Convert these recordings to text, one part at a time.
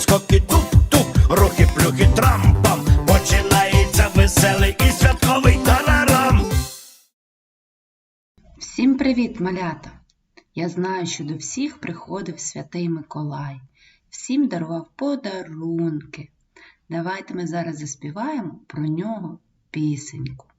скоки, тук-тук, рухи, плюхи, трампам. Починається веселий і святковий тарарам. Всім привіт, малята! Я знаю, що до всіх приходив святий Миколай, всім дарував подарунки. Давайте ми зараз заспіваємо про нього пісеньку.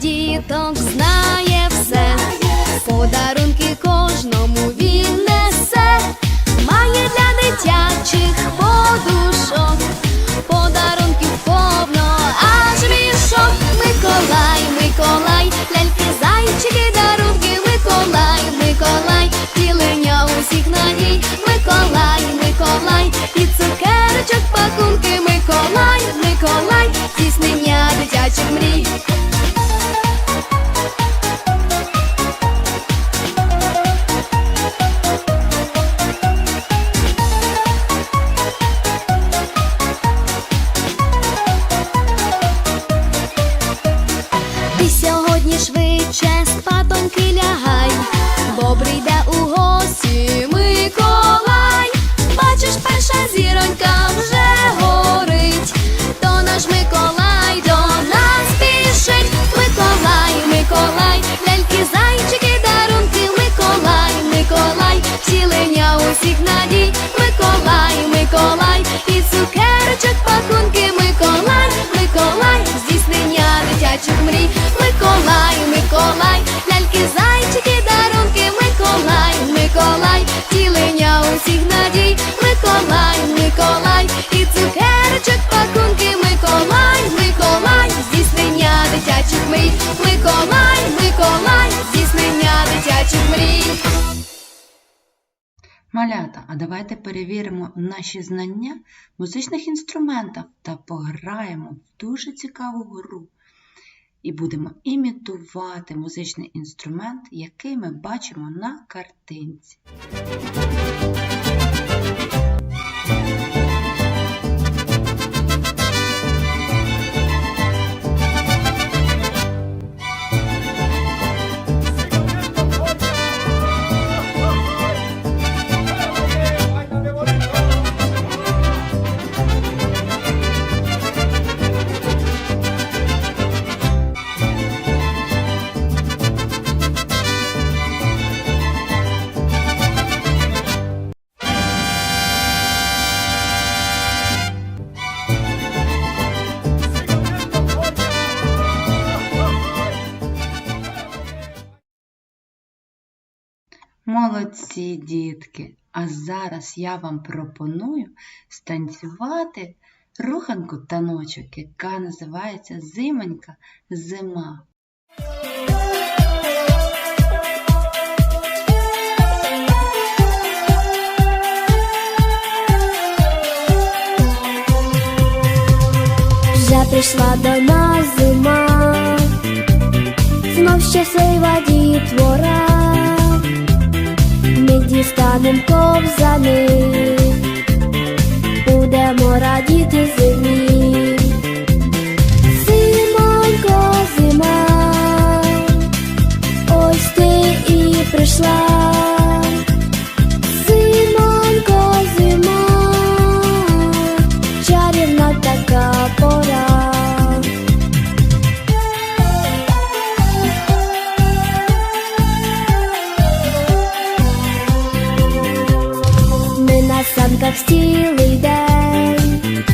Діток знає все, подарунки кожному він несе, має для дитячих подушок, подарунків Малята, а давайте перевіримо наші знання в музичних інструментах та пограємо в дуже цікаву гру. І будемо імітувати музичний інструмент, який ми бачимо на картинці. Молодці, дітки! А зараз я вам пропоную станцювати руханку таночок, яка називається Зимонька зима. Вже прийшла до нас зима, знов щаслива дітвора, дістанем ковзани, будемо радіти зимі. Так цілий день.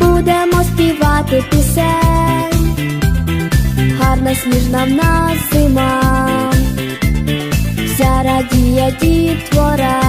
Будемо співати пісень. Гарна сніжна в нас зима. Вся радіє дітвора.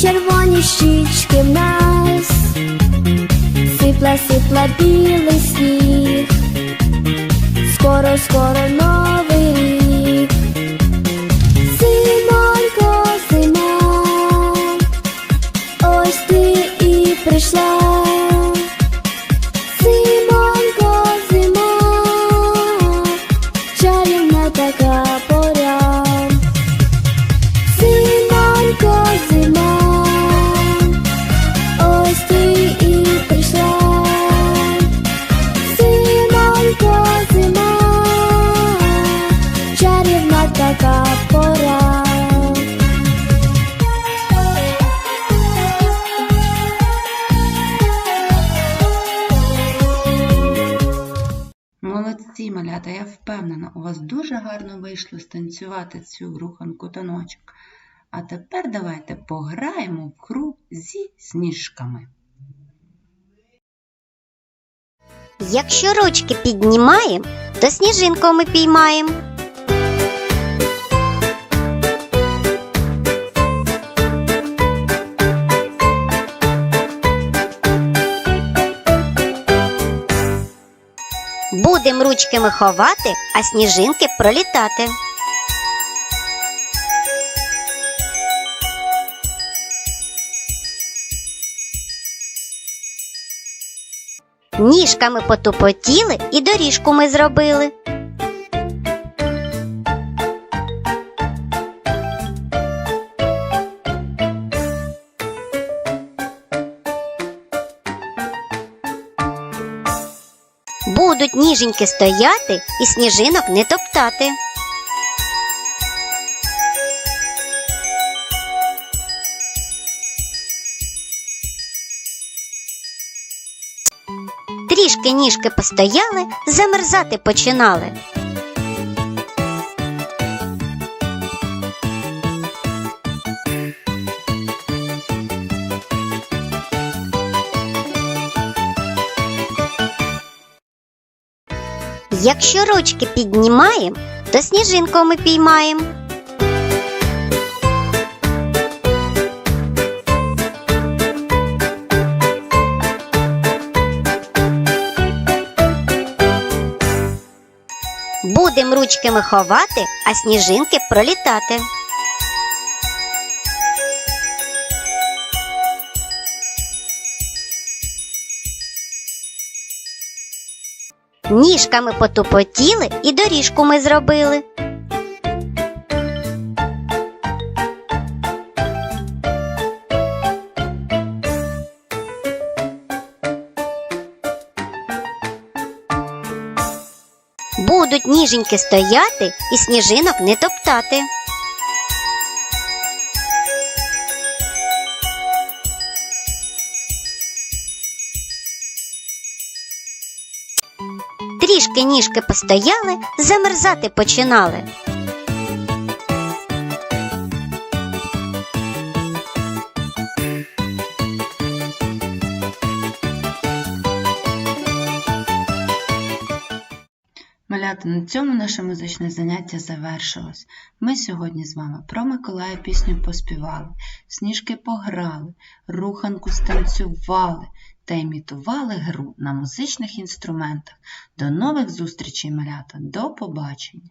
Червоні щічки в нас, сипла, сипла білий сніг, скоро, скоро новий малята, я впевнена, у вас дуже гарно вийшло станцювати цю руханку таночок. А тепер давайте пограємо в гру зі сніжками. Якщо ручки піднімаємо, то сніжинку ми піймаємо. Будем ручками ховати, а сніжинки пролітати. Ніжками потупотіли і доріжку ми зробили. Будуть ніженьки стояти і сніжинок не топтати. Трішки ніжки постояли, замерзати починали. Якщо ручки піднімаємо, то сніжинку ми піймаємо. Будемо ручками ховати, а сніжинки пролітати. Ніжками потупотіли і доріжку ми зробили. Будуть ніженьки стояти і сніжинок не топтати. Трішки ніжки постояли, замерзати починали. Малята, на цьому наше музичне заняття завершилось. Ми сьогодні з вами про Миколая пісню поспівали, сніжки пограли, руханку станцювали та імітували гру на музичних інструментах. До нових зустрічей, малята! До побачення!